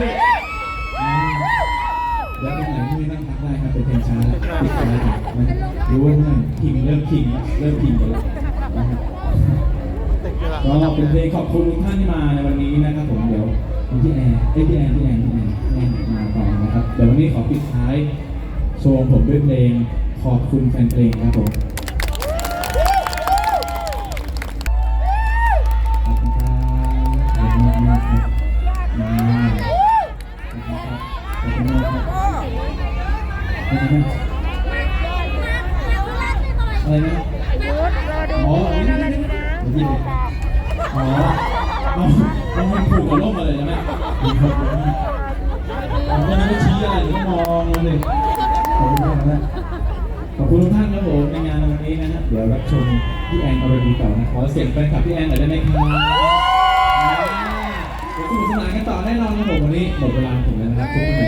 พี่อ่าแล้วตรงไหนที่ไม่นั่งพักได้ครับเป็นเพลงช้าแล้วปิดไปแล้วครับรู้ว่าเมื่อยพิงเริ่มพิงแล้วเริ่มพิงกันแล้วนะครับก็เป็นเพลงขอบคุณทุกท่านที่มาในวันนี้นะครับผมเดี๋ยวพี่แอนเอ้ยพี่แอนพี่แอนพี่แอนพี่แอนมาต่อนะครับเดี๋ยววันนี้ขอปิดท้ายโชว์ผมด้วยเพลงขอบคุณแฟนเพลงครับผม อะไรนะอ๋อนี่นี่นี่นี่อ๋อเอาเอามันผูกกับร่มมาเลยใช่ไหมผมก็ไม่ชี้อะไรมก็มองเลยขอบคุณมากนะขอบคุณทุกท่านครับผมในงานวันนี้นะครับเดี๋ยวรับชมพี่แอนอรดีต่อนะขอเสียงแฟนคลับพี่แอนหน่อยได้ไหมครับสนุกสนานกันต่อแน่นอนครับผมวันนี้หมดเวลาผมแล้วนะครับพบกันใหม่าน